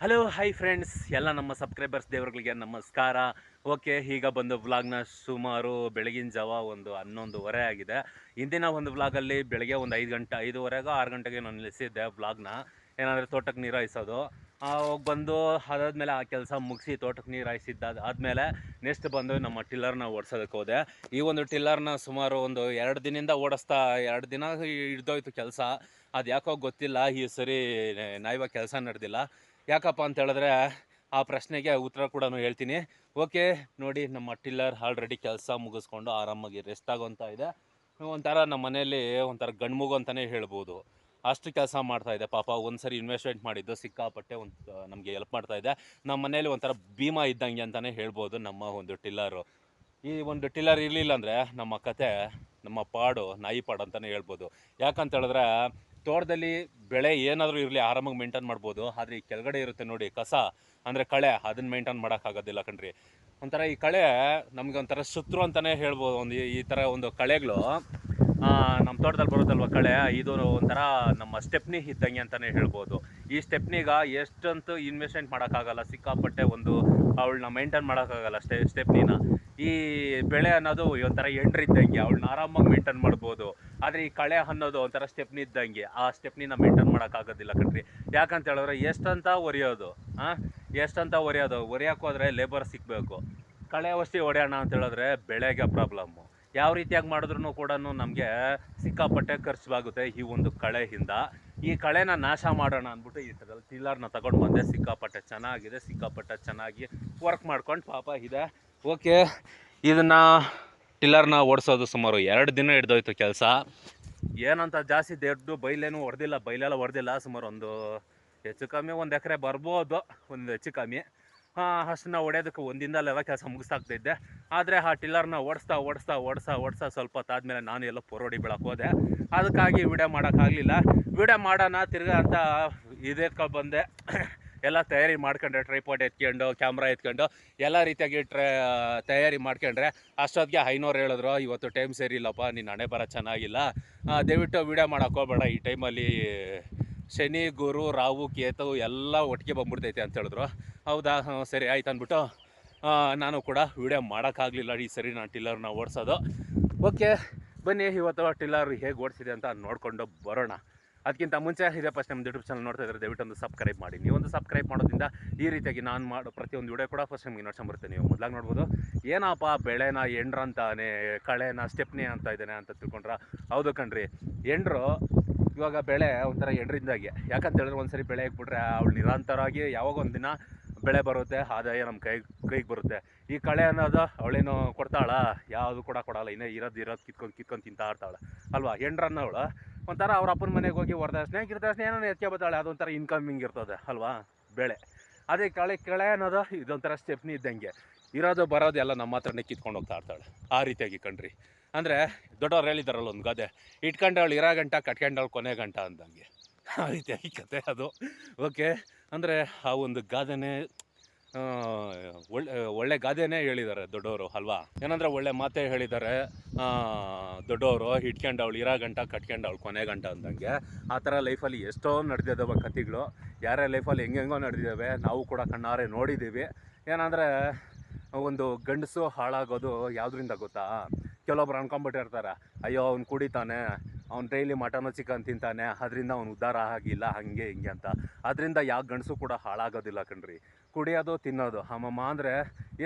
Hello hi friends ಎಲ್ಲ ನಮ್ಮ subscribers ದೇವರುಗಳಿಗೆ ನಮಸ್ಕಾರ. ಓಕೆ ಈಗ ಬಂದು ವ್ಲಾಗ್ನ ಸುಮಾರು ಬೆಳಗಿನ ಜಾವ ಒಂದು ಹನ್ನೊಂದುವರೆ ಆಗಿದೆ. ಇಂದಿನ ಒಂದು ವ್ಲಾಗಲ್ಲಿ ಬೆಳಗ್ಗೆ ಒಂದು ಐದು ಗಂಟೆ, ಐದುವರೆಗೂ ಆರು ಗಂಟೆಗೆ ನಾನು ನಿಲ್ಲಿಸಿದ್ದೆ ವ್ಲಾಗ್ನ ಏನಂದರೆ ತೋಟಕ್ಕೆ ನೀರು ಹಾಯಿಸೋದು. ಹೋಗಿ ಬಂದು ಅದಾದಮೇಲೆ ಆ ಕೆಲಸ ಮುಗಿಸಿ ತೋಟಕ್ಕೆ ನೀರು ಹಾಯಿಸಿದ್ದಾದ ಆದಮೇಲೆ ನೆಕ್ಸ್ಟ್ ಬಂದು ನಮ್ಮ ಟಿಲ್ಲರ್ನ ಓಡಿಸೋದಕ್ಕೆ ಹೋದೆ. ಈ ಒಂದು ಟಿಲ್ಲರ್ನ ಸುಮಾರು ಒಂದು ಎರಡು ದಿನದಿಂದ ಓಡಿಸ್ತಾ, ಎರಡು ದಿನ ಹಿಡ್ದೋಯ್ತು ಕೆಲಸ. ಅದು ಯಾಕೋ ಗೊತ್ತಿಲ್ಲ, ಈ ಸರಿ ನಾಯಿವಾಗ ಕೆಲಸ ನಡೆದಿಲ್ಲ. ಯಾಕಪ್ಪ ಅಂತ ಹೇಳಿದ್ರೆ ಆ ಪ್ರಶ್ನೆಗೆ ಉತ್ತರ ಕೂಡ ಹೇಳ್ತೀನಿ. ಓಕೆ, ನೋಡಿ ನಮ್ಮ ಟಿಲ್ಲರ್ ಆಲ್ರೆಡಿ ಕೆಲಸ ಮುಗಿಸ್ಕೊಂಡು ಆರಾಮಾಗಿ ರೆಸ್ಟ್ ಆಗೋಂತ ಇದೆ. ಒಂಥರ ನಮ್ಮ ಮನೆಯಲ್ಲಿ ಒಂಥರ ಗಂಡ್ಮಗು ಅಂತಲೇ ಹೇಳ್ಬೋದು. ಅಷ್ಟು ಕೆಲಸ ಮಾಡ್ತಾ ಇದೆ. ಪಾಪ ಒಂದ್ಸರಿ ಇನ್ವೆಸ್ಟ್ಮೆಂಟ್ ಮಾಡಿದ್ದು ಸಿಕ್ಕಾಪಟ್ಟೆ ಒಂದು, ನಮಗೆ ಹೆಲ್ಪ್ ಮಾಡ್ತಾ ಇದೆ. ನಮ್ಮ ಮನೇಲಿ ಒಂಥರ ಭೀಮಾ ಇದ್ದಂಗೆ ಅಂತಲೇ ಹೇಳ್ಬೋದು ನಮ್ಮ ಒಂದು ಟಿಲ್ಲರು. ಈ ಒಂದು ಟಿಲ್ಲರ್ ಇರಲಿಲ್ಲ ಅಂದರೆ ನಮ್ಮ ಕತೆ, ನಮ್ಮ ಪಾಡು ನಾಯಿ ಪಾಡು ಅಂತಲೇ ಹೇಳ್ಬೋದು. ಯಾಕಂತ ಹೇಳಿದ್ರೆ ತೋಟದಲ್ಲಿ ಬೆಳೆ ಏನಾದರೂ ಇರಲಿ, ಆರಾಮಾಗಿ ಮೇಂಟೈನ್ ಮಾಡ್ಬೋದು. ಆದರೆ ಈ ಕೆಳಗಡೆ ಇರುತ್ತೆ ನೋಡಿ ಕಸ. ಅಂದರೆ ಕಳೆ, ಅದನ್ನ ಮೇಂಟೈನ್ ಮಾಡೋಕ್ಕಾಗೋದಿಲ್ಲ ಕಣ್ರಿ. ಒಂಥರ ಈ ಕಳೆ ನಮಗೆ ಒಂಥರ ಶತ್ರು ಅಂತಲೇ ಹೇಳ್ಬೋದು. ಒಂದು ಈ- ಥರ ಒಂದು ಕಳೆಗಳು ನಮ್ಮ ತೋಟದಲ್ಲಿ ಬರುತ್ತಲ್ವ ಕಳೆ? ಇದು ಒಂಥರ ನಮ್ಮ ಸ್ಟೆಪ್ನಿ ಇದ್ದಂಗೆ ಅಂತಲೇ ಹೇಳ್ಬೋದು. ಈ ಸ್ಟೆಪ್ನಿಗ ಎಷ್ಟಂತೂ ಇನ್ವೆಸ್ಟ್ಮೆಂಟ್ ಮಾಡೋಕ್ಕಾಗಲ್ಲ. ಸಿಕ್ಕಾಪಟ್ಟೆ ಒಂದು ಅವಳನ್ನ ಮೇಂಟೈನ್ ಮಾಡೋಕ್ಕಾಗಲ್ಲ ಸ್ಟೆ ಸ್ಟೆಪ್ನಿನ ಈ ಬೆಳೆ ಅನ್ನೋದು ಒಂಥರ ಎಂಡ್ರಿದ್ದಂಗೆ ಅವಳನ್ನ ಆರಾಮಾಗಿ ಮೇಂಟೈನ್ ಮಾಡ್ಬೋದು. ಆದರೆ ಈ ಕಳೆ ಅನ್ನೋದು ಒಂಥರ ಸ್ಟೆಪ್ನಿ ಇದ್ದಂಗೆ ಆ ಸ್ಟೆಪ್ನಿನ ಮೇಂಟೈನ್ ಮಾಡೋಕ್ಕಾಗೋದಿಲ್ಲ ಕಣ್ರಿ. ಯಾಕಂತ ಹೇಳಿದ್ರೆ ಎಷ್ಟಂತ ಒರಿಯೋದು ಹಾಂ ಎಷ್ಟಂತ ಒರಿಯೋದು? ಒರೆಯೋಕೆ ಹೋದ್ರೆ ಲೇಬರ್ ಸಿಗಬೇಕು. ಕಳೆ ಔಷಧಿ ಹೊಡೆಯೋಣ ಅಂತ ಹೇಳಿದ್ರೆ ಬೆಳೆಗೆ ಪ್ರಾಬ್ಲಮ್ಮು ಯಾವ ರೀತಿಯಾಗಿ ಮಾಡಿದ್ರು ಕೂಡ ನಮಗೆ ಸಿಕ್ಕಾಪಟ್ಟೆ ಖರ್ಚಾಗುತ್ತೆ ಈ ಒಂದು ಕಳೆಯಿಂದ. ಈ ಕಳೆನ ನಾಶ ಮಾಡೋಣ ಅಂದ್ಬಿಟ್ಟು ಈ ಥರದಲ್ಲಿ ಟಿಲ್ಲರ್ನ ತಗೊಂಡು ಬಂದೆ. ಸಿಕ್ಕಾಪಟ್ಟೆ ಚೆನ್ನಾಗಿದೆ, ಸಿಕ್ಕಾಪಟ್ಟೆ ಚೆನ್ನಾಗಿ ವರ್ಕ್ ಮಾಡ್ಕೊಂಡು ಪಾಪ ಇದೆ. ಓಕೆ ಇದನ್ನು ಟಿಲ್ಲರ್ನ ಓಡಿಸೋದು ಸುಮಾರು ಎರಡು ದಿನ ಹಿಡ್ದೋಯ್ತು ಕೆಲಸ. ಏನಂತ ಜಾಸ್ತಿ ದೊಡ್ಡ ಬೈಲೇನು ಹೊಡೆದಿಲ್ಲ, ಬೈಲೆಲ್ಲ ಹೊಡೆದಿಲ್ಲ, ಸುಮಾರು ಒಂದು ಹೆಚ್ಚು ಕಮ್ಮಿ ಒಂದು ಎಕರೆ ಬರ್ಬೋದು, ಒಂದು ಹೆಚ್ಚು ಕಮ್ಮಿ. ಅಷ್ಟನ್ನ ಹೊಡೆಯೋದಕ್ಕೆ ಒಂದಿಂದಲೆಲ್ಲ ಕೆಲಸ ಮುಗಿಸ್ತಾಗ್ತಿದ್ದೆ ಆದರೆ ಆ ಟಿಲ್ಲರ್ನ ಓಡಿಸ್ತಾ ಓಡಿಸ್ತಾ ಓಡಿಸ್ತಾ ಓಡಿಸ್ತಾ ಸ್ವಲ್ಪ ಹೊತ್ತಾದ್ಮೇಲೆ ನಾನು ಎಲ್ಲ ಪೊರೋಡಿ ಬೀಳಕ್ಕೆ ಹೋದೆ. ಅದಕ್ಕಾಗಿ ವಿಡಿಯೋ ಮಾಡೋಕ್ಕಾಗಲಿಲ್ಲ ವಿಡಿಯೋ ಮಾಡೋಣ, ತಿರ್ಗಾ ಅಂತ ಇದಕ್ಕೆ ಬಂದೆ. ಎಲ್ಲ ತಯಾರಿ ಮಾಡ್ಕೊಂಡ್ರೆ ಟ್ರೈಪಾಟ್ ಎತ್ಕೊಂಡು ಕ್ಯಾಮ್ರಾ ಎತ್ಕೊಂಡು, ಎಲ್ಲ ರೀತಿಯಾಗಿ ತಯಾರಿ ಮಾಡ್ಕೊಂಡ್ರೆ ಅಷ್ಟೊತ್ತಿಗೆ ಐನೂರು ಹೇಳಿದ್ರು, ಇವತ್ತು ಟೈಮ್ ಸೇರಿಲ್ಲಪ್ಪ ನಿನ್ನ ಹಣೆ ಬರ ಚೆನ್ನಾಗಿಲ್ಲ. ದಯವಿಟ್ಟು ವೀಡಿಯೋ ಮಾಡೋಕ್ಕೆ ಈ ಟೈಮಲ್ಲಿ ಶನಿ, ಗುರು ರಾವು ಕೇತು ಎಲ್ಲ ಒಟ್ಟಿಗೆ ಬಂದ್ಬಿಡ್ತೈತೆ ಅಂತ ಹೇಳಿದ್ರು. ಹೌದಾ? ಸರಿ, ಆಯ್ತು ಅಂದ್ಬಿಟ್ಟು ನಾನು ಕೂಡ ವೀಡಿಯೋ ಮಾಡೋಕ್ಕಾಗಲಿಲ್ಲ ಈ ಸರಿ ನಾನು ಟಿಲ್ಲರ್ನ ಓಡಿಸೋದು. ಓಕೆ ಬನ್ನಿ, ಇವತ್ತು ಟಿಲ್ಲರ್ ಹೇಗೆ ಓಡಿಸಿದೆ ಅಂತ ನೋಡಿಕೊಂಡು ಬರೋಣ. ಅದಕ್ಕಿಂತ ಮುಂಚೆ ಇದೇ ಫಸ್ಟ್ ನಮ್ಮ ಯೂಟ್ಯೂಬ್ ಚಾನಲ್ ನೋಡ್ತಾ ಇದ್ದಾರೆ ದಯವಿಟ್ಟು ಒಂದು ಸಬ್ಸ್ಕ್ರೈಬ್ ಮಾಡಿ. ನೀವು ಒಂದು ಸಬ್ಸ್ಕ್ರೈಬ್ ಮಾಡೋದ್ರಿಂದ ಈ ರೀತಿಯಾಗಿ ನಾನು ಮಾಡೋ ಪ್ರತಿಯೊಂದು ವಿಡಿಯೋ ಕೂಡ ಫಸ್ಟ್ ನಿಮಗೆ ನೋಡ್ಕೊಂಬರ್ತೀನಿ ನೀವು ಮೊದಲಾಗಿ ನೋಡ್ಬೋದು, ಏನಪ್ಪ ಬೆಳೆನ ಎಂಡ್ರಂತಾನೆ ಕಳೆನ ಸ್ಟೆಪ್ನಿ ಅಂತ ಇದ್ದಾನೆ ಅಂತ ತಿಳ್ಕೊಂಡ್ರ? ಹೌದು ಕಣ್ರಿ. ಎಂಡ್ರು ಇವಾಗ ಬೆಳೆ ಒಂಥರ ಎಂಡ್ರಿಂದಾಗಿ. ಯಾಕಂತ ಹೇಳಿದ್ರೆ ಒಂದ್ಸರಿ ಬೆಳೆ ಹಾಕ್ಬಿಟ್ರೆ ಅವಳು ನಿರಂತರವಾಗಿ ಯಾವಾಗ ಒಂದು ದಿನ ಬೆಳೆ ಬರುತ್ತೆ, ಆದಾಯ ನಮ್ಮ ಕೈ, ಕೈಗೆ ಬರುತ್ತೆ. ಈ ಕಳೆ ಅನ್ನೋದು ಅವಳೇನು ಕೊಡ್ತಾಳ? ಯಾವುದು ಕೂಡ ಕೊಡಲ್ಲ. ಇನ್ನೇ ಇರೋದು ಇರೋದು ಕಿತ್ಕೊಂಡು ಕಿತ್ಕೊಂಡು ತಿಂತಾ ಇರ್ತಾಳೆ. ಅಲ್ವಾ? ಅವ್ಳು. ಒಂಥರ ಅವ್ರ ಅಪ್ಪನ ಮನೆಗೆ ಹೋಗಿ ವರದಕ್ಷಿಣೆ ಗಿರದಕ್ಷಿಣೆ ಏನೋ ಎತ್ಕೆ ಬರ್ತಾಳೆ ಅದೊಂಥರ ಇನ್ಕಮಿಂಗ್ ಇರ್ತದೆ. ಅಲ್ವಾ? ಬೆಳೆ. ಅದೇ ಕಳೆ ಕಳೆ ಅನ್ನೋದು ಇದೊಂಥರ ಸ್ಟೆಪ್ನಿ ಇದ್ದಂಗೆ. ಇರೋದು, ಬರೋದು ಎಲ್ಲ ನಮ್ಮ ಹತ್ರನೇ ಕಿತ್ಕೊಂಡು ಹೋಗ್ತಾ ಇರ್ತಾಳೆ. ಆ ರೀತಿಯಾಗಿ ಕಣ್ರಿ ಅಂದರೆ ದೊಡ್ಡವ್ರು ಹೇಳಿದಾರಲ್ಲ ಒಂದು ಗಾದೆ ಇಟ್ಕೊಂಡವಳು ಇರೋ ಗಂಟ ಕಟ್ಕೊಂಡವಳು ಕೊನೆ ಗಂಟ ಅಂದಂಗೆ. ಆ ರೀತಿಯಾಗಿ ಕತೆ ಅದು. ಓಕೆ, ಅಂದರೆ ಆ ಒಂದು ಗಾದೆನೇ ಒಳ್ಳೆ ಒಳ್ಳೆ ಗಾದೆನೇ ಹೇಳಿದ್ದಾರೆ ದೊಡ್ಡವರು, ಅಲ್ವಾ? ಏನಂದರೆ ಒಳ್ಳೆ ಮಾತೇ ಹೇಳಿದ್ದಾರೆ ದೊಡ್ಡವರು ದೊಡ್ಡವರು ಇಟ್ಕೊಂಡವಳು ಇರೋ ಗಂಟ ಕಟ್ಕೊಂಡವಳು ಕೊನೆ ಗಂಟ ಅಂದಂಗೆ. ಆ ಥರ ಲೈಫಲ್ಲಿ ಎಷ್ಟೋ ನಡೆದಿದ್ದಾವೆ ಕಥೆಗಳು. ಯಾರೇ ಲೈಫಲ್ಲಿ ಹೆಂಗೆಂಗೋ ನಡೆದಿದ್ದಾವೆ. ನಾವು ಕೂಡ ಕಣ್ಣಾರೆ ನೋಡಿದ್ದೀವಿ. ಏನಂದರೆ, ಒಂದು ಗಂಡಸು ಹಾಳಾಗೋದು ಯಾವುದರಿಂದ ಗೊತ್ತಾ? ಕೆಲವೊಬ್ರು ಅನ್ಕೊಂಬಿಟ್ಟಿರ್ತಾರೆ, ಅಯ್ಯೋ, ಅವ್ನು ಕುಡಿತಾನೆ ಅವ್ನು ಡೈಲಿ ಮಟನು ಚಿಕನ್ ತಿಂತಾನೆ. ಅದರಿಂದ ಅವ್ನು ಉದ್ಧಾರ ಆಗಿಲ್ಲ, ಹಾಗೆ ಹಿಂಗೆ ಅಂತ. ಅದರಿಂದ ಯಾವ ಗಂಡಸು ಕೂಡ ಹಾಳಾಗೋದಿಲ್ಲ ಕಣ್ರಿ. ಕುಡಿಯೋದು, ತಿನ್ನೋದು. ಅಮ್ಮಮ್ಮ ಅಂದರೆ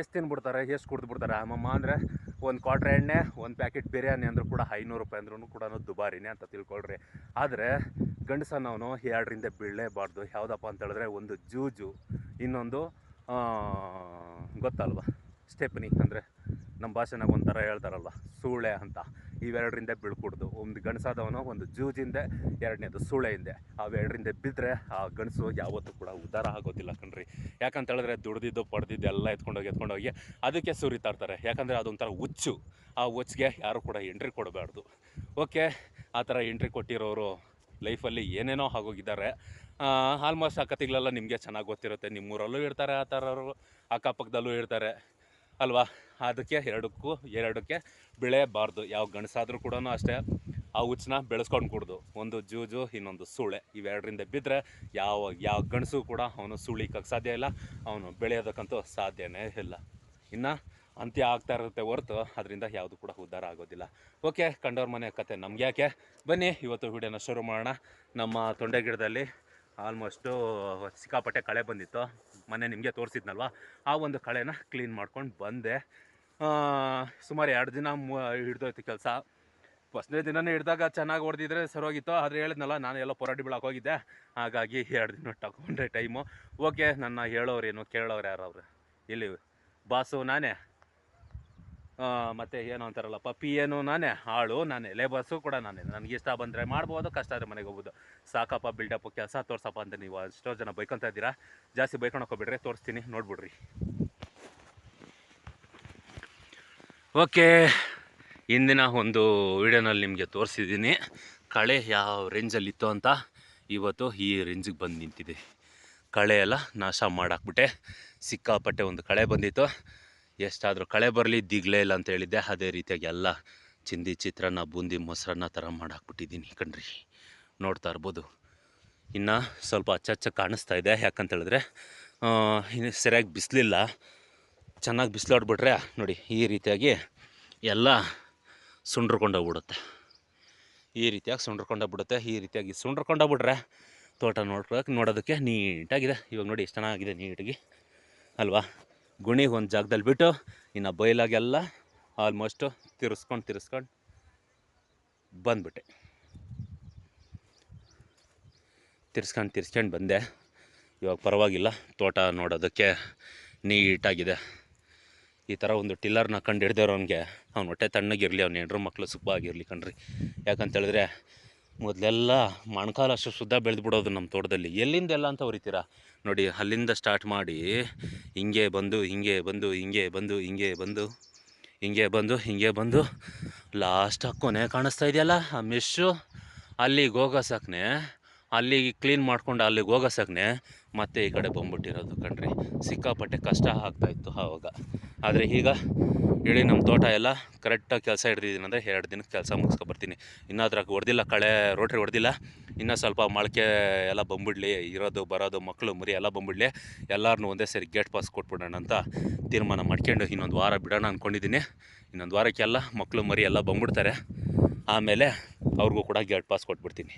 ಎಷ್ಟು ತಿನ್ಬಿಡ್ತಾರೆ? ಎಷ್ಟು ಕುಡಿದ್ಬಿಡ್ತಾರೆ? ಅಮ್ಮಮ್ಮ ಅಂದರೆ ಒಂದು ಕ್ವಾಟ್ರ್ ಎಣ್ಣೆ, ಒಂದು ಪ್ಯಾಕೆಟ್ ಬಿರಿಯಾನಿ ಅಂದರೂ ಕೂಡ ಐನೂರು ರೂಪಾಯಿ ಅಂದ್ರೂ ಕೂಡ ದುಬಾರಿನೇ ಅಂತ ತಿಳ್ಕೊಳ್ರಿ. ಆದರೆ ಗಂಡಸನ್ನವನು ಎರಡರಿಂದ ಬೀಳಲೇಬಾರ್ದು. ಯಾವುದಪ್ಪ ಅಂತ ಹೇಳಿದ್ರೆ ಒಂದು ಜೂಜು, ಇನ್ನೊಂದು ಗೊತ್ತಲ್ವ? ಸ್ಟೆಪ್ನಿ ಅಂದರೆ ನಮ್ಮ ಭಾಷೆನಾಗ ಒಂಥರ ಹೇಳ್ತಾರಲ್ವ ಸೂಳೆ ಅಂತ. ಇವೆರಡರಿಂದ ಬೀಳ್ಕೊಡ್ದು. ಒಂದು ಗಣಸಾದವನು ಒಂದು ಜೂಜಿಂದೆ, ಎರಡನೇದು ಸೂಳೆಯಿಂದ. ಅವೆರಡರಿಂದ ಬಿದ್ದರೆ ಆ ಗಣಸು ಯಾವತ್ತೂ ಕೂಡ ಉದ್ಧಾರ ಆಗೋದಿಲ್ಲ ಕಣ್ರಿ. ಯಾಕಂತ ಹೇಳಿದ್ರೆ ದುಡ್ದಿದ್ದು, ಪಡೆದಿದ್ದು ಎಲ್ಲ ಎತ್ಕೊಂಡೋಗಿ ಎತ್ಕೊಂಡೋಗಿ ಅದಕ್ಕೆ ಸುರಿತಾ ಇರ್ತಾರೆ. ಯಾಕಂದರೆ ಅದೊಂಥರ ಹುಚ್ಚು. ಆ ಹುಚ್ಚಿಗೆ ಯಾರು ಕೂಡ ಎಂಟ್ರಿ ಕೊಡಬಾರ್ದು. ಓಕೆ ಆ ಥರ ಎಂಟ್ರಿ ಕೊಟ್ಟಿರೋರು ಲೈಫಲ್ಲಿ ಏನೇನೋ ಆಗೋಗಿದ್ದಾರೆ. ಆಲ್ಮೋಸ್ಟ್ ಆ ಕತೆಗಳೆಲ್ಲ ನಿಮಗೆ ಚೆನ್ನಾಗಿ ಗೊತ್ತಿರುತ್ತೆ. ನಿಮ್ಮೂರಲ್ಲೂ ಇರ್ತಾರೆ, ಆ ಥರವರು. ಅಕ್ಕಪಕ್ಕದಲ್ಲೂ ಇರ್ತಾರೆ. ಅಲ್ವಾ? ಅದಕ್ಕೆ ಎರಡಕ್ಕೂ, ಎರಡಕ್ಕೆ ಬೆಳೆಯಬಾರ್ದು. ಯಾವ ಗಣಸಾದರೂ ಕೂಡ ಅಷ್ಟೇ ಆ ಹುಚ್ಚನ್ನ ಬೆಳೆಸ್ಕೊಂಡು ಕುಡ್ದು ಒಂದು ಜೂಜು, ಇನ್ನೊಂದು ಸೂಳೆ. ಇವೆರಡರಿಂದ ಬಿದ್ದರೆ ಯಾವ ಯಾವ ಗಣಸು ಕೂಡ ಅವನು ಸುಳಿಕಕ್ಕೆ ಸಾಧ್ಯ ಇಲ್ಲ. ಅವನು ಬೆಳೆಯೋದಕ್ಕಂತೂ ಸಾಧ್ಯನೇ ಇಲ್ಲ. ಇನ್ನು ಅಂತ್ಯ ಆಗ್ತಾ ಇರುತ್ತೆ ಹೊರತು, ಅದರಿಂದ ಯಾವುದು ಕೂಡ ಉದ್ಧಾರ ಆಗೋದಿಲ್ಲ. ಓಕೆ, ಕಂಡವ್ರ ಮನೆ ಕತೆ ನಮ್ಗೆ ಯಾಕೆ? ಬನ್ನಿ, ಇವತ್ತು ವಿಡಿಯೋನ ಶುರು ಮಾಡೋಣ. ನಮ್ಮ ತೊಂಡೆ ಗಿಡದಲ್ಲಿ ಆಲ್ಮೋಸ್ಟು ಸಿಕ್ಕಾಪಟ್ಟೆ ಕಳೆ ಬಂದಿತ್ತು. ಮನೆ ನಿಮಗೆ ತೋರಿಸಿದ್ನಲ್ವ? ಆ ಒಂದು ಕಳೆನ ಕ್ಲೀನ್ ಮಾಡ್ಕೊಂಡು ಬಂದೆ. ಸುಮಾರು ಎರಡು ದಿನ ಹಿಡ್ದೋಯ್ತು ಕೆಲಸ. ಫಸ್ಟ್ನೇ ದಿನನೇ ಹಿಡ್ದಾಗ ಚೆನ್ನಾಗಿ ಹೊಡೆದಿದ್ರೆ ಹೋಗಿತ್ತು ಆದರೆ ಹೇಳಿದ್ನಲ್ಲ, ನಾನು ಎಲ್ಲ ಪೊರಾಟಿ ಬೀಳಕ್ಕೆ ಹೋಗಿದ್ದೆ. ಹಾಗಾಗಿ ಎರಡು ದಿನ ತಗೊಂಡ್ರೆ ಟೈಮು ಓಕೆ, ನನ್ನ ಹೇಳೋರೇನು ಕೇಳೋರು ಯಾರು ಅವ್ರು? ಇಲ್ಲಿ ಬಾಸು ನಾನೇ. ಮತ್ತು ಏನು ಅಂತಾರಲ್ಲ ಪಪ್ಪಿ ಏನು ನಾನೇ, ಆಳು ನಾನೇ ಲೇಬರ್ಸು ಕೂಡ ನಾನೇ. ನನಗೆ ಇಷ್ಟ ಬಂದರೆ ಮಾಡ್ಬೋದು, ಕಷ್ಟ ಆದರೆ ಮನೆಗೆ ಹೋಗ್ಬೋದು. ಸಾಕಪ್ಪ ಬಿಲ್ಡಪ್ಪು ಕೆಲಸ ತೋರ್ಸಪ್ಪ ಅಂತ ನೀವು ಎಷ್ಟೋ ಜನ ಬೈಕೊಂತ ಇದ್ದೀರಾ. ಜಾಸ್ತಿ ಬೈಕೊಂಡು ಹೋಗ್ಬಿಡ್ರಿ, ತೋರಿಸ್ತೀನಿ, ನೋಡ್ಬಿಡ್ರಿ. ಓಕೆ, ಇಂದಿನ ಒಂದು ವಿಡಿಯೋನಲ್ಲಿ ನಿಮಗೆ ತೋರಿಸಿದ್ದೀನಿ, ಕಳೆ ಯಾವ ರೇಂಜಲ್ಲಿತ್ತು ಅಂತ. ಇವತ್ತು ಈ ರೇಂಜಿಗೆ ಬಂದು ನಿಂತಿದೆ. ಕಳೆ ಎಲ್ಲ ನಾಶ ಮಾಡಾಕ್ಬಿಟ್ಟೆ. ಸಿಕ್ಕಾಪಟ್ಟೆ ಒಂದು ಕಳೆ ಬಂದಿತ್ತು. ಎಷ್ಟಾದರೂ ಕಳೆ ಬರಲಿ, ದಿಗ್ಲೇ ಇಲ್ಲ ಅಂತ ಹೇಳಿದ್ದೆ. ಅದೇ ರೀತಿಯಾಗಿ ಎಲ್ಲ ಚಿಂದಿ, ಚಿತ್ರಾನ್ನ, ಬೂಂದಿ, ಮೊಸರನ್ನ ಥರ ಮಾಡಾಕ್ಬಿಟ್ಟಿದ್ದೀನಿ ಕಣ್ರಿ. ನೋಡ್ತಾ ಇರ್ಬೋದು. ಇನ್ನು ಸ್ವಲ್ಪ ಅಚ್ಚಚ್ಚ ಕಾಣಿಸ್ತಾ ಇದೆ. ಯಾಕಂತ ಇನ್ನು ಸರಿಯಾಗಿ ಬಿಸಿಲಿಲ್ಲ. ಚೆನ್ನಾಗಿ ಬಿಸಿಲಾಡ್ಬಿಟ್ರೆ ನೋಡಿ, ಈ ರೀತಿಯಾಗಿ ಎಲ್ಲ ಸುಂಡ್ರಕೊಂಡೋಗ್ಬಿಡುತ್ತೆ. ಈ ರೀತಿಯಾಗಿ ಸುಂಡ್ರಕೊಂಡೋಗ್ಬಿಡುತ್ತೆ. ಈ ರೀತಿಯಾಗಿ ಸುಂಡ್ರಕೊಂಡೋಗ್ಬಿಟ್ರೆ ತೋಟ ನೋಡ್ಕೊಳಕ್ಕೆ ನೋಡೋದಕ್ಕೆ ನೀಟಾಗಿದೆ. ಇವಾಗ ನೋಡಿ ಎಷ್ಟು ಚೆನ್ನಾಗಿದೆ ನೀಟಾಗಿ. ಅಲ್ವಾ? ಗುಣಿ ಒಂದು ಜಾಗದಲ್ಲಿ ಬಿಟ್ಟು ಇನ್ನು ಬಯಲಾಗೆಲ್ಲ ಆಲ್ಮೋಸ್ಟು ತಿರ್ಸ್ಕೊಂಡು ತಿರ್ಸ್ಕೊಂಡು ಬಂದ್ಬಿಟ್ಟೆ. ತಿರ್ಸ್ಕೊಂಡು ತಿರ್ಸ್ಕೊಂಡು ಬಂದೆ. ಇವಾಗ ಪರವಾಗಿಲ್ಲ, ತೋಟ ನೋಡೋದಕ್ಕೆ ನೀಟಾಗಿದೆ. ಈ ಥರ ಒಂದು ಟಿಲ್ಲರ್ನ ಕಂಡು ಹಿಡ್ದೇವ್ರು ಅವನಿಗೆ. ಅವ್ನು ಹೊಟ್ಟೆ ತಣ್ಣಗಿರಲಿ, ಅವ್ನ ಹೆಂಡ್ರು ಮಕ್ಕಳು ಸುಖವಾಗಿರಲಿ ಕಣ್ರಿ. ಯಾಕಂತೇಳಿದ್ರೆ ಮೊದಲೆಲ್ಲ ಮೊಣಕಾಲು ಅಷ್ಟು ಶುದ್ಧ ಬೆಳೆದ್ಬಿಡೋದು ನಮ್ಮ ತೋಟದಲ್ಲಿ. ಎಲ್ಲಿಂದೆಲ್ಲ ಅಂತ ಹೊರಿತೀರಾ? ನೋಡಿ, ಅಲ್ಲಿಂದ ಸ್ಟಾರ್ಟ್ ಮಾಡಿ ಹಿಂಗೆ ಬಂದು ಹಿಂಗೆ ಬಂದು ಹಿಂಗೆ ಬಂದು ಹಿಂಗೆ ಬಂದು ಹಿಂಗೆ ಬಂದು ಹಿಂಗೆ ಬಂದು ಲಾಸ್ಟ್ ಕೊನೆ ಕಾಣಿಸ್ತಾ ಇದೆಯಲ್ಲ? ಆ ಮೆಶ್ಶು ಅಲ್ಲಿಗೆ ಹೋಗೋ ಸಾಕ್ನೆ, ಅಲ್ಲಿಗೆ ಕ್ಲೀನ್ ಮಾಡ್ಕೊಂಡು ಅಲ್ಲಿಗೆ ಹೋಗೋ ಸಾಕ್ನೆ ಮತ್ತೆ ಈ ಕಡೆ ಬಂದ್ಬಿಟ್ಟಿರೋದು ಕಣ್ರಿ. ಸಿಕ್ಕಾಪಟ್ಟೆ ಕಷ್ಟ ಆಗ್ತಾಯಿತ್ತು ಆವಾಗ ಆದರೆ ಈಗ ಇಡೀ ನಮ್ಮ ತೋಟ ಎಲ್ಲ ಕರೆಕ್ಟಾಗಿ ಕೆಲಸ ಹಿಡ್ದಿದ್ದೀನಿ ಅಂದರೆ ಎರಡು ದಿನಕ್ಕೆ ಕೆಲಸ ಮುಗಿಸ್ಕೊಬರ್ತೀನಿ ಇನ್ನೂ ಅದ್ರಾಗ ಹೊಡೆದಿಲ್ಲ, ಕಳೆ ರೋಟ್ರಿ ಹೊಡೆದಿಲ್ಲ. ಇನ್ನೂ ಸ್ವಲ್ಪ ಮೊಳಕೆ ಎಲ್ಲ ಬಂದ್ಬಿಡ್ಲಿ, ಇರೋದು, ಬರೋದು ಮಕ್ಕಳು ಮರಿ ಎಲ್ಲ ಬಂದ್ಬಿಡ್ಲಿ. ಎಲ್ಲರನ್ನೂ ಒಂದೇ ಸರಿ ಗೇಟ್ ಪಾಸ್ ಕೊಟ್ಬಿಡೋಣ ಅಂತ ತೀರ್ಮಾನ ಮಾಡ್ಕೊಂಡು ಇನ್ನೊಂದು ವಾರ ಬಿಡೋಣ ಅಂದ್ಕೊಂಡಿದ್ದೀನಿ ಇನ್ನೊಂದು ವಾರಕ್ಕೆಲ್ಲ ಮಕ್ಕಳು ಮರಿ ಎಲ್ಲ ಬಂದ್ಬಿಡ್ತಾರೆ. ಆಮೇಲೆ ಅವ್ರಿಗೂ ಕೂಡ ಗೇಟ್ ಪಾಸ್ ಕೊಟ್ಬಿಡ್ತೀನಿ.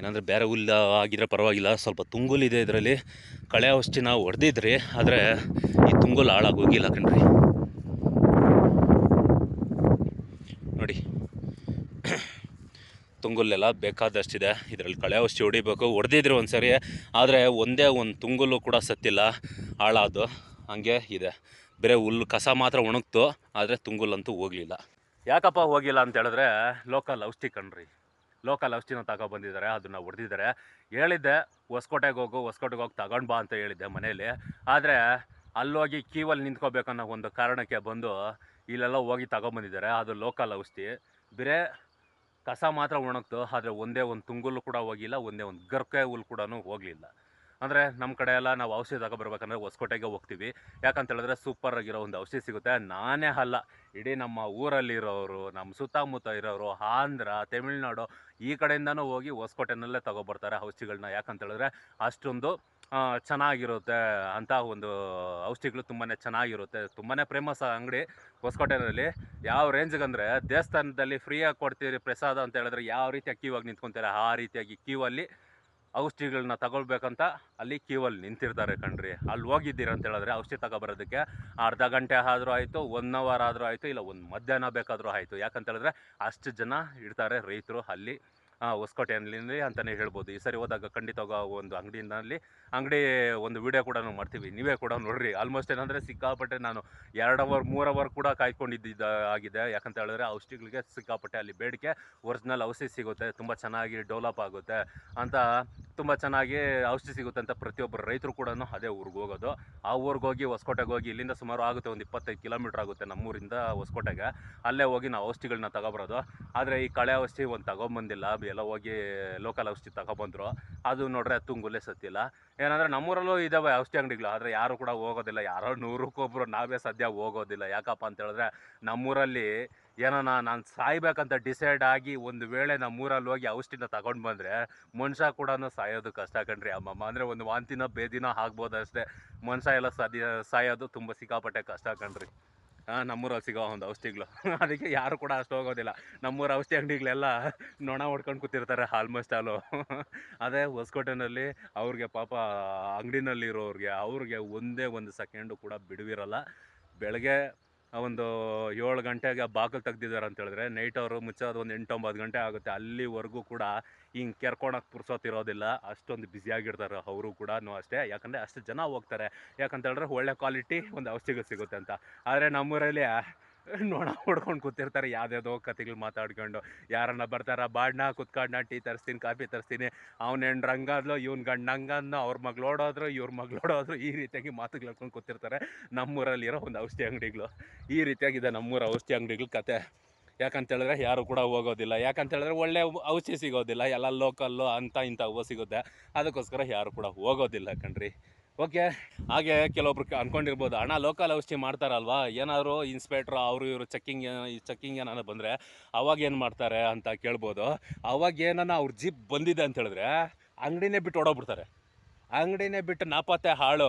ಏನಂದರೆ ಬೇರೆ ಹುಲ್ಲ ಆಗಿದ್ರೆ ಪರವಾಗಿಲ್ಲ, ಸ್ವಲ್ಪ ತುಂಗುಲಿದೆ ಇದರಲ್ಲಿ. ಕಳೆ ಔಷಧಿ ನಾವು ಹೊಡೆದಿದ್ರಿ ಆದರೆ ಈ ತುಂಗುಲ್ ಹಾಳಾಗೋಗಿಲ್ಲ ಕಣ್ರಿ. ನೋಡಿ. ತುಂಗುಲ್ಲೆಲ್ಲ ಬೇಕಾದಷ್ಟಿದೆ. ಇದರಲ್ಲಿ ಕಳೆ ಔಷಧಿ ಹೊಡಿಬೇಕು. ಹೊಡೆದಿದ್ರು ಒಂದು ಸರಿ ಆದರೆ ಒಂದೇ ಒಂದು ತುಂಗುಲು ಕೂಡ ಸತ್ತಿಲ್ಲ. ಹಾಳಾದು. ಹಂಗೆ ಇದೆ. ಬೇರೆ ಹುಲ್ಲು ಕಸ ಮಾತ್ರ ಒಣಗ್ತು, ಆದರೆ ತುಂಗುಲಂತೂ ಹೋಗಲಿಲ್ಲ. ಯಾಕಪ್ಪ ಹೋಗಿಲ್ಲ ಅಂತ ಹೇಳಿದ್ರೆ ಲೋಕಲ್ ಔಷಧಿ ಕಣ್ರಿ. ಲೋಕಲ್ ಔಷಧಿನ ತಗೊಬಂದಿದ್ದಾರೆ ಅದನ್ನು ಹೊಡೆದಿದ್ದಾರೆ ಹೇಳಿದ್ದೆ, ಹೊಸ್ಕೋಟೆಗೆ ಹೋಗು, ಹೊಸ್ಕೋಟೆಗೆ ಹೋಗಿ ತಗೊಂಡು ಬಾ ಅಂತ ಹೇಳಿದ್ದೆ ಮನೆಯಲ್ಲಿ. ಆದರೆ ಅಲ್ಲೋಗಿ ಕ್ಯೂವಲ್ಲಿ ನಿಂತ್ಕೋಬೇಕನ್ನೋ ಒಂದು ಕಾರಣಕ್ಕೆ ಬಂದು ಇಲ್ಲೆಲ್ಲ ಹೋಗಿ ತಗೊಂಬಂದಿದ್ದಾರೆ ಅದು ಲೋಕಲ್ ಔಷಧಿ ಬೇರೆ ಕಸ ಮಾತ್ರ ಒಣಗ್ತು ಆದರೆ ಒಂದೇ ಒಂದು ತುಂಗುಲು ಕೂಡ ಹೋಗಿಲ್ಲ, ಒಂದೇ ಒಂದು ಗರ್ಕೆ ಹುಲ್ಲು ಕೂಡ ಹೋಗಲಿಲ್ಲ. ಅಂದರೆ ನಮ್ಮ ಕಡೆ ಎಲ್ಲ ನಾವು ಔಷಧಿ ತಗೊಬರ್ಬೇಕಂದ್ರೆ ಹೊಸಕೋಟೆಗೆ ಹೋಗ್ತೀವಿ. ಯಾಕಂತ ಹೇಳಿದ್ರೆ ಸೂಪರ್ ಆಗಿರೋ ಒಂದು ಔಷಧಿ ಸಿಗುತ್ತೆ. ನಾನೇ ಅಲ್ಲ. ಇಡೀ ನಮ್ಮ ಊರಲ್ಲಿರೋರು ನಮ್ಮ ಸುತ್ತಮುತ್ತ ಇರೋರು, ಆಂಧ್ರ, ತಮಿಳ್ನಾಡು ಈ ಕಡೆಯಿಂದನೂ ಹೋಗಿ ಹೊಸಕೋಟೆನಲ್ಲೇ ತಗೊಬರ್ತಾರೆ ಔಷಧಿಗಳನ್ನ ಯಾಕಂತ ಹೇಳಿದ್ರೆ ಅಷ್ಟೊಂದು ಚೆನ್ನಾಗಿರುತ್ತೆ ಅಂತ ಒಂದು ಔಷಧಿಗಳು ತುಂಬಾ ಚೆನ್ನಾಗಿರುತ್ತೆ. ತುಂಬಾ ಫೇಮಸ್ ಅಂಗಡಿ ಹೊಸಕೋಟೆನಲ್ಲಿ. ಯಾವ ರೇಂಜ್ಗೆ ಅಂದರೆ ದೇವಸ್ಥಾನದಲ್ಲಿ ಫ್ರೀಯಾಗಿ ಕೊಡ್ತೀರಿ ಪ್ರಸಾದ ಅಂತ ಹೇಳಿದ್ರೆ ಯಾವ ರೀತಿಯಾಗಿ ಕ್ಯೂ ಆಗಿ ನಿಂತ್ಕೊಂತಾರೆ? ಆ ರೀತಿಯಾಗಿ ಕ್ಯೂ ಅಲ್ಲಿ ಔಷಧಿಗಳನ್ನ ತಗೊಳ್ಬೇಕಂತ ಅಲ್ಲಿ ಕ್ಯೂವಲ್ಲಿ ನಿಂತಿರ್ತಾರೆ ಕಣ್ರಿ. ಅಲ್ಲಿ ಹೋಗಿದ್ದೀರ ಅಂತ ಹೇಳಿದ್ರೆ ಔಷಧಿ ತಗೊಬರೋದಕ್ಕೆ ಅರ್ಧ ಗಂಟೆ ಆದರೂ ಆಯಿತು ಒನ್ ಅವರ್ ಆದರೂ ಆಯಿತು, ಇಲ್ಲ ಒಂದು ಮಧ್ಯಾಹ್ನ ಬೇಕಾದರೂ ಆಯಿತು. ಯಾಕಂತ ಹೇಳಿದ್ರೆ ಅಷ್ಟು ಜನ ಇರ್ತಾರೆ ರೈತರು ಅಲ್ಲಿ. ಆ, ಹೊಸಕೋಟೆಯಲ್ಲಿ ಅಂತಲೇ ಹೇಳ್ಬೋದು. ಈ ಸರಿ ಹೋದಾಗ ಖಂಡಿತವಾಗ ಒಂದು ಅಂಗಡಿಯಲ್ಲಿ ಅಂಗಡಿ ಒಂದು ವಿಡಿಯೋ ಕೂಡ ಮಾಡ್ತೀವಿ. ನೀವೇ ಕೂಡ ನೋಡ್ರಿ. ಆಲ್ಮೋಸ್ಟ್ ಏನಂದರೆ ಸಿಕ್ಕಾಪಟ್ಟೆ ನಾನು ಎರಡು ಅವರ್ ಮೂರು ಅವರ್ ಕೂಡ ಕಾಯ್ಕೊಂಡಿದ್ದ ಆಗಿದೆ. ಯಾಕಂತ ಹೇಳಿದ್ರೆ ಔಷಧಿಗಳಿಗೆ ಸಿಕ್ಕಾಪಟ್ಟೆ ಅಲ್ಲಿ ಬೇಡಿಕೆ. ಒರಿಜಿನಲ್ ಔಷಧಿ ಸಿಗುತ್ತೆ. ತುಂಬ ಚೆನ್ನಾಗಿ ಡೆವಲಪ್ ಆಗುತ್ತೆ ಅಂತ ತುಂಬ ಚೆನ್ನಾಗಿ ಔಷಧಿ ಸಿಗುತ್ತೆ ಅಂತ ಪ್ರತಿಯೊಬ್ಬರು ರೈತರು ಕೂಡ ಅದೇ ಊರಿಗೆ ಹೋಗೋದು. ಆ ಊರಿಗೆ ಹೋಗಿ ಹೊಸಕೋಟೆಗೆ ಹೋಗಿ ಇಲ್ಲಿಂದ ಸುಮಾರು ಆಗುತ್ತೆ. ಒಂದು ಇಪ್ಪತ್ತೈದು ಕಿಲೋಮೀಟ್ರ್ ಆಗುತ್ತೆ ನಮ್ಮೂರಿಂದ ಹೊಸ್ಕೋಟೆಗೆ. ಅಲ್ಲೇ ಹೋಗಿ ನಾವು ಔಷಧಿಗಳನ್ನ ತಗೊಬರೋದು. ಆದರೆ ಈ ಕಳೆ ಔಷಧಿ ಒಂದು ತಗೊಂಬಂದಿಲ್ಲ. ಎಲ್ಲ ಹೋಗಿ ಲೋಕಲ್ ಔಷಧಿ ತಗೊಬಂದ್ರು. ಅದು ನೋಡ್ರೆ ತುಂಗುಲೇ ಸತ್ತಿಲ್ಲ. ಏನಂದರೆ ನಮ್ಮೂರಲ್ಲೂ ಇದ್ದಾವೆ ಔಷಧಿ ಅಂಗಡಿಗಳು, ಆದರೆ ಯಾರು ಕೂಡ ಹೋಗೋದಿಲ್ಲ. ಯಾರೋ ನೂರಕ್ಕೊಬ್ರು ನಾವೇ ಸದ್ಯ ಹೋಗೋದಿಲ್ಲ. ಯಾಕಪ್ಪ ಅಂತ ಹೇಳಿದ್ರೆ ನಮ್ಮೂರಲ್ಲಿ ಏನಾನ ನಾನು ಸಾಯ್ಬೇಕಂತ ಡಿಸೈಡ್ ಆಗಿ ಒಂದು ವೇಳೆ ನಮ್ಮೂರಲ್ಲಿ ಹೋಗಿ ಔಷಧಿನ ತಗೊಂಡು ಬಂದರೆ ಮನುಷ್ಯ ಕೂಡ ಸಾಯೋದು ಕಷ್ಟ ಕಣ್ರಿ ಅಮ್ಮಮ್ಮ. ಅಂದರೆ ಒಂದು ವಾಂತಿನ, ಬೇದಿನ ಆಗ್ಬೋದು ಅಷ್ಟೇ. ಮನುಷ್ಯ ಎಲ್ಲ ಸದ್ಯ ಸಾಯೋದು ತುಂಬ ಸಿಕ್ಕಾಪಟ್ಟೆ ಕಷ್ಟ ಕಣ್ರಿ. ನಮ್ಮೂರಲ್ಲಿ ಸಿಗೋ ಒಂದು ಔಷಧಿಗಳು. ಅದಕ್ಕೆ ಯಾರು ಕೂಡ ಅಷ್ಟು ಹೋಗೋದಿಲ್ಲ. ನಮ್ಮೂರ ಔಷಧಿ ಅಂಗಡಿಗಳೆಲ್ಲ ನೊಣ ಹೊಡ್ಕೊಂಡು ಕೂತಿರ್ತಾರೆ ಆಲ್ಮೋಸ್ಟ್ ಆಲು ಅದೇ ಹೊಸಕೋಟೆನಲ್ಲಿ ಅವ್ರಿಗೆ ಪಾಪ ಅಂಗಡಿನಲ್ಲಿರೋರಿಗೆ ಅವ್ರಿಗೆ ಒಂದೇ ಒಂದು ಸೆಕೆಂಡು ಕೂಡ ಬಿಡುವಿರಲ್ಲ. ಬೆಳಗ್ಗೆ ಒಂದು ಏಳು ಗಂಟೆಗೆ ಬಾಗಿಲು ತೆಗ್ದಿದ್ದಾರೆ ಅಂತ ಹೇಳಿದ್ರೆ ನೈಟ್ ಅವರು ಮುಚ್ಚೋದು ಒಂದು ಎಂಟು ಒಂಬತ್ತು ಗಂಟೆ ಆಗುತ್ತೆ. ಅಲ್ಲಿವರೆಗೂ ಕೂಡ ಹಿಂಗೆ ಕೆರ್ಕೊಳಕ್ಕೆ ಪುರ್ಸೋತಿರೋದಿಲ್ಲ. ಅಷ್ಟೊಂದು ಬ್ಯುಸಿಯಾಗಿರ್ತಾರೆ ಅವರು ಕೂಡ ಅಷ್ಟೇ. ಯಾಕಂದರೆ ಅಷ್ಟು ಜನ ಹೋಗ್ತಾರೆ. ಯಾಕಂತ ಹೇಳಿದ್ರೆ ಒಳ್ಳೆ ಕ್ವಾಲಿಟಿ ಒಂದು ಔಷಧಿಗಳು ಸಿಗುತ್ತೆ ಅಂತ. ಆದರೆ ನಮ್ಮೂರಲ್ಲಿ ನೋಣ ಹೊಡ್ಕೊಂಡು ಕೂತಿರ್ತಾರೆ ಯಾವ್ದ್ಯಾವ್ದೋ ಕತೆಗಳು ಮಾತಾಡ್ಕೊಂಡು. ಯಾರನ್ನ ಬರ್ತಾರ ಬಾಡ್ನ ಕುತ್ಕಾಡ್ನ ಟೀ ತರಿಸ್ತೀನಿ, ಕಾಫಿ ತರಿಸ್ತೀನಿ. ಅವ್ನ ಹೆಣ್ಣು ರಂಗದ್ಲು ಇವ್ನ ಗಂಡ ಹಂಗಂದು ಅವ್ರ ಮಗಳು ಓಡೋದ್ರು, ಇವ್ರ ಮಗ್ಳು ಓಡೋದ್ರು, ಈ ರೀತಿಯಾಗಿ ಮಾತುಗಳು ಹೇಳ್ಕೊಂಡು ಕೂತಿರ್ತಾರೆ ನಮ್ಮೂರಲ್ಲಿರೋ ಒಂದು ಔಷಧಿ ಅಂಗಡಿಗಳು. ಈ ರೀತಿಯಾಗಿದೆ ನಮ್ಮೂರ ಔಷಧಿ ಅಂಗಡಿಗಳ ಕತೆ ಯಾಕಂತ ಹೇಳಿದ್ರೆ ಯಾರು ಕೂಡ ಹೋಗೋದಿಲ್ಲ. ಯಾಕಂತ ಹೇಳಿದ್ರೆ ಒಳ್ಳೆ ಔಷಧಿ ಸಿಗೋದಿಲ್ಲ. ಎಲ್ಲ ಲೋಕಲ್ಲು ಅಂತ ಇಂಥ ಹೂವು ಸಿಗುತ್ತೆ. ಅದಕ್ಕೋಸ್ಕರ ಯಾರು ಕೂಡ ಹೋಗೋದಿಲ್ಲ ಕಣ್ರಿ. ಓಕೆ. ಹಾಗೆ ಕೆಲವೊಬ್ರು ಅಂದ್ಕೊಂಡಿರ್ಬೋದು ಅಣ್ಣ ಲೋಕಲ್ ಔಷಧಿ ಮಾಡ್ತಾರಲ್ವಾ? ಏನಾದರೂ ಇನ್ಸ್ಪೆಕ್ಟ್ರ್ ಅವರು ಇವರು ಚೆಕ್ಕಿಂಗ್ ಚೆಕ್ಕಿಂಗ್ ಏನಾದ್ರು ಬಂದರೆ ಅವಾಗ ಏನು ಮಾಡ್ತಾರೆ ಅಂತ ಕೇಳ್ಬೋದು. ಅವಾಗ ಏನಾನ ಅವ್ರ ಜೀಪ್ ಬಂದಿದೆ ಅಂತ ಹೇಳಿದ್ರೆ ಅಂಗಡಿನೇ ಬಿಟ್ಟು ಓಡೋಗ್ಬಿಡ್ತಾರೆ. ಅಂಗಡಿನೇ ಬಿಟ್ಟು ನಾಪತ್ತೆ ಹಾಳು.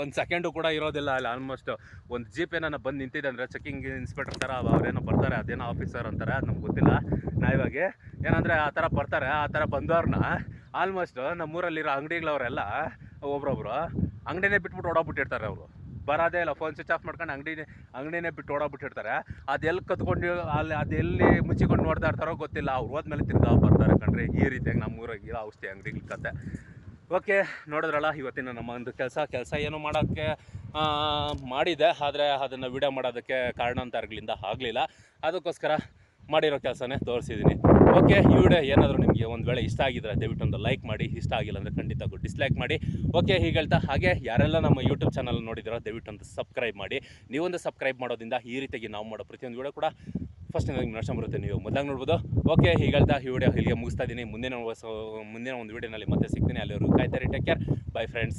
ಒಂದು ಸೆಕೆಂಡು ಕೂಡ ಇರೋದಿಲ್ಲ ಅಲ್ಲಿ ಆಲ್ಮೋಸ್ಟ್ ಒಂದು ಜೀಪ್ ಏನಾನ ಬಂದು ನಿಂತಿದೆ ಅಂದರೆ ಚೆಕಿಂಗ್ ಇನ್ಸ್ಪೆಕ್ಟರ್ ಥರ ಅವರೇನೋ ಬರ್ತಾರೆ, ಅದೇನೋ ಆಫೀಸರ್ ಅಂತಾರೆ, ಅದು ನಮ್ಗೆ ಗೊತ್ತಿಲ್ಲ. ನಾಯಿವಾಗಿ ಏನಂದರೆ ಆ ಥರ ಬರ್ತಾರೆ, ಆ ಥರ ಬಂದವ್ರನ್ನ ಆಲ್ಮೋಸ್ಟ್ ನಮ್ಮೂರಲ್ಲಿರೋ ಅಂಗಡಿಗಳವರೆಲ್ಲ ಒಬ್ರೊಬ್ರು ಅಂಗಡಿನೇ ಬಿಟ್ಬಿಟ್ಟು ಓಡಾಬಿಟ್ಟಿರ್ತಾರೆ ಅವರು. ಬರೋದೇ ಇಲ್ಲ ಫೋನ್ ಸ್ವಿಚ್ ಆಫ್ ಮಾಡ್ಕೊಂಡು ಅಂಗಡಿನೇ ಅಂಗಡಿನೇ ಬಿಟ್ಟು ಓಡಾಬಿಟ್ಟಿರ್ತಾರೆ ಅದು ಎಲ್ಲಿ ಕತ್ಕೊಂಡು ಅಲ್ಲಿ ಅದೆಲ್ಲಿ ಮುಚ್ಚಿಕೊಂಡು ನೋಡ್ತಾ ಇರ್ತಾರೋ ಗೊತ್ತಿಲ್ಲ. ಅವ್ರು ಹೋದ್ಮೇಲೆ ತಿರ್ಗಾ ಬರ್ತಾರೆ ಕಣ್ರಿ. ಈ ರೀತಿಯಾಗಿ ನಮ್ಮೂರಾಗ ಇರೋ ಔಷಧಿ ಅಂಗಡಿಗಳ ಕತೆ. ಓಕೆ, ನೋಡಿದ್ರಲ್ಲ, ಇವತ್ತಿನ ನಮ್ಮ ಒಂದು ಕೆಲಸ ಕೆಲಸ ಏನು ಮಾಡೋಕ್ಕೆ ಮಾಡಿದೆ, ಆದರೆ ಅದನ್ನು ವಿಡಿಯೋ ಮಾಡೋದಕ್ಕೆ ಕಾರಣಾಂತರಗಳಿಂದ ಆಗಲಿಲ್ಲ. ಅದಕ್ಕೋಸ್ಕರ ಮಾಡಿರೋ ಕೆಲಸನೇ ತೋರಿಸಿದ್ದೀನಿ. ಓಕೆ, ಈ ವಿಡಿಯೋ ಏನಾದರೂ ನಿಮಗೆ ಒಂದು ವೇಳೆ ಇಷ್ಟ ಆಗಿದ್ರೆ ದಯವಿಟ್ಟು ಒಂದು ಲೈಕ್ ಮಾಡಿ, ಇಷ್ಟ ಆಗಿಲ್ಲ ಅಂದರೆ ಖಂಡಿತ ಡಿಸ್ಲೈಕ್ ಮಾಡಿ. ಓಕೆ, ಹೀಗೆ ಹೇಳ್ತಾ, ಹಾಗೆ ಯಾರೆಲ್ಲ ನಮ್ಮ ಯೂಟ್ಯೂಬ್ ಚಾನಲ್ ನೋಡಿದಿರೋ, ದಯವಿಟ್ಟು ಒಂದು ಸಬ್ಸ್ಕ್ರೈಬ್ ಮಾಡಿ. ನೀವೊಂದು ಸಬ್ಸ್ಕ್ರೈಬ್ ಮಾಡೋದ್ರಿಂದ ಈ ರೀತಿಯಾಗಿ ನಾವು ಮಾಡೋ ಪ್ರತಿಯೊಂದು ವಿಡಿಯೋ ಕೂಡ ಫಸ್ಟ್ ನಿಮಗೆ ನಷ್ಟ ಬರುತ್ತೆ ನೀವು. ಮೊದಲಾಗಿ ನೋಡ್ಬೋದು ಓಕೆ ಹೇಳ್ತಾ, ಈ ವಿಡಿಯೋ ಇಲ್ಲಿಗೆ ಮುಗಿಸ್ತಾ ಇದ್ದೀನಿ ಮುಂದಿನ ಮುಂದಿನ ಒಂದು ವಿಡಿಯೋನಲ್ಲಿ ಮತ್ತೆ ಸಿಗ್ತೀನಿ. ಅಲ್ಲಿವರೆಗೂ ಕಾಯ್ತಾರೆ ಟೇಕ್ ಕೇರ್ ಬೈ ಫ್ರೆಂಡ್ಸ್